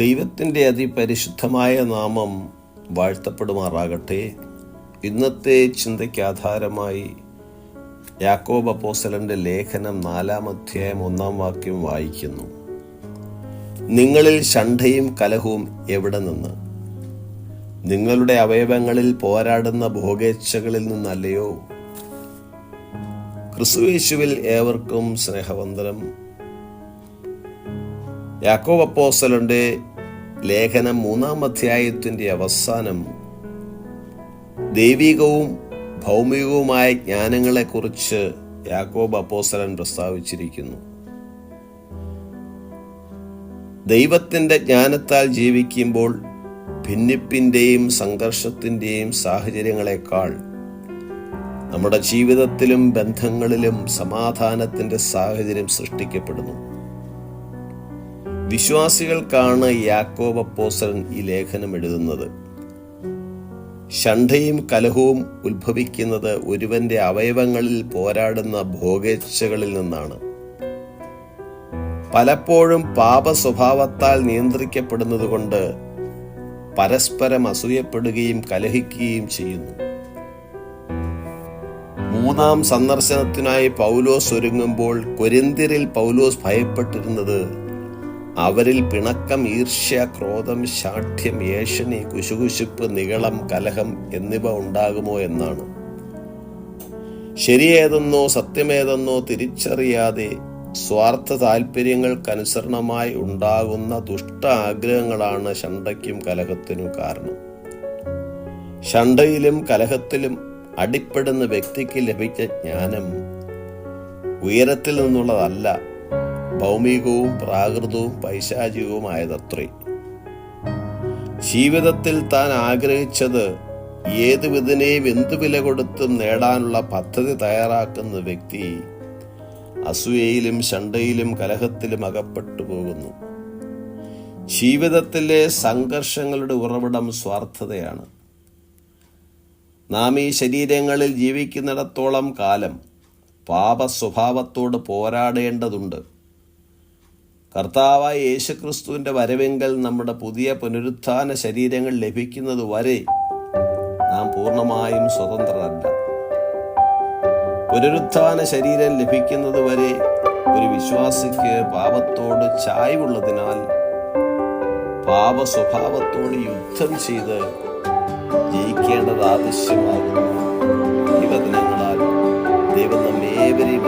ദൈവത്തിന്റെ അതിപരിശുദ്ധമായ നാമം വാഴ്ത്തപ്പെടുമാറാകട്ടെ. ഇന്നത്തെ ചിന്തയ്ക്ക് ആധാരമായി യാക്കോബ് അപ്പോസലന്റെ ലേഖനം നാലാം അധ്യായം ഒന്നാം വാക്യം വായിക്കുന്നു. നിങ്ങളിൽ ഷണ്ഠയും കലഹവും എവിടെ നിന്ന്? നിങ്ങളുടെ അവയവങ്ങളിൽ പോരാടുന്ന ഭോഗേച്ഛകളിൽ നിന്നല്ലയോ? ക്രിസ്തുവേശുവിൽ ഏവർക്കും സ്നേഹവന്ദനം. യാക്കോബ് ലേഖനം മൂന്നാം അധ്യായത്തിന്റെ അവസാനം. ദൈവികവും ഭൗമികവുമായ ജ്ഞാനങ്ങളെക്കുറിച്ച് യാക്കോബ് അപ്പോസ്തലൻ പ്രസ്താവിച്ചിരിക്കുന്നു. ദൈവത്തിന്റെ ജ്ഞാനത്താൽ ജീവിക്കുമ്പോൾ ഭിന്നിപ്പിന്റെയും സംഘർഷത്തിന്റെയും സാഹചര്യങ്ങളെക്കാൾ നമ്മുടെ ജീവിതത്തിലും ബന്ധങ്ങളിലും സമാധാനത്തിന്റെ സാഹചര്യം സൃഷ്ടിക്കപ്പെടുന്നു. വിശ്വാസികൾക്കാണ് യാക്കോബ് അപ്പോസലൻ ഈ ലേഖനം എഴുതുന്നത്. ഷണ്ഠയും കലഹവും ഉത്ഭവിക്കുന്നത് ഒരുവന്റെ അവയവങ്ങളിൽ പോരാടുന്ന ഭോഗേച്ഛകളിൽ നിന്നാണ്. പലപ്പോഴും പാപ സ്വഭാവത്താൽ നിയന്ത്രിക്കപ്പെടുന്നതുകൊണ്ട് പരസ്പരം അസൂയപ്പെടുകയും കലഹിക്കുകയും ചെയ്യുന്നു. മൂന്നാം സന്ദർശനത്തിനായി പൗലോസ് ഒരുങ്ങുമ്പോൾ കൊരിന്തിരിൽ പൗലോസ് ഭയപ്പെട്ടിരുന്നത് അവരിൽ പിണക്കം ഈർഷ്യ ക്രോധം ശാഠ്യം ഏഷണി കുശുകുശുപ്പ് നികളം കലഹം എന്നിവ ഉണ്ടാകുമോ എന്നാണ്. ശരിയേതെന്നോ സത്യമേതെന്നോ തിരിച്ചറിയാതെ സ്വാർത്ഥ താല്പര്യങ്ങൾക്കനുസരണമായി ഉണ്ടാകുന്ന ദുഷ്ട ആഗ്രഹങ്ങളാണ് ഷണ്ടയ്ക്കും കലഹത്തിനും കാരണം. ഷണ്ടയിലും കലഹത്തിലും അടിപ്പെടുന്ന വ്യക്തിക്ക് ലഭിച്ച ജ്ഞാനം ഉയരത്തിൽ നിന്നുള്ളതല്ല ഭൗമികവും പ്രാകൃതവും പൈശാചികവുമായതത്രേ. ജീവിതത്തിൽ താൻ ആഗ്രഹിച്ചത് ഏത് വിധനെയും എന്തു വില കൊടുത്തും നേടാനുള്ള പദ്ധതി തയ്യാറാക്കുന്ന വ്യക്തി അസൂയയിലും ശണ്ടയിലും കലഹത്തിലും അകപ്പെട്ടു പോകുന്നു. ജീവിതത്തിലെ സംഘർഷങ്ങളുടെ ഉറവിടം സ്വാർത്ഥതയാണ്. നാം ഈ ശരീരങ്ങളിൽ ജീവിക്കുന്നിടത്തോളം കാലം പാപ സ്വഭാവത്തോട് പോരാടേണ്ടതുണ്ട്. കർത്താവായ യേശുക്രിസ്തുവിന്റെ വരവെങ്കിൽ നമ്മുടെ പുതിയ പുനരുത്ഥാന ശരീരങ്ങൾ ലഭിക്കുന്നത് വരെ നാം പൂർണമായും സ്വതന്ത്രരല്ല. പുനരുത്ഥാന ശരീരം ലഭിക്കുന്നത് വരെ ഒരു വിശ്വാസിക്ക് പാപത്തോട് ചായ്വുള്ളതിനാൽ പാപ സ്വഭാവത്തോട് യുദ്ധം ചെയ്ത് ജയിക്കേണ്ടത് ആവശ്യമാകുന്നു. ഈ വചനങ്ങളാൽ ദൈവം നമ്മേവരെയും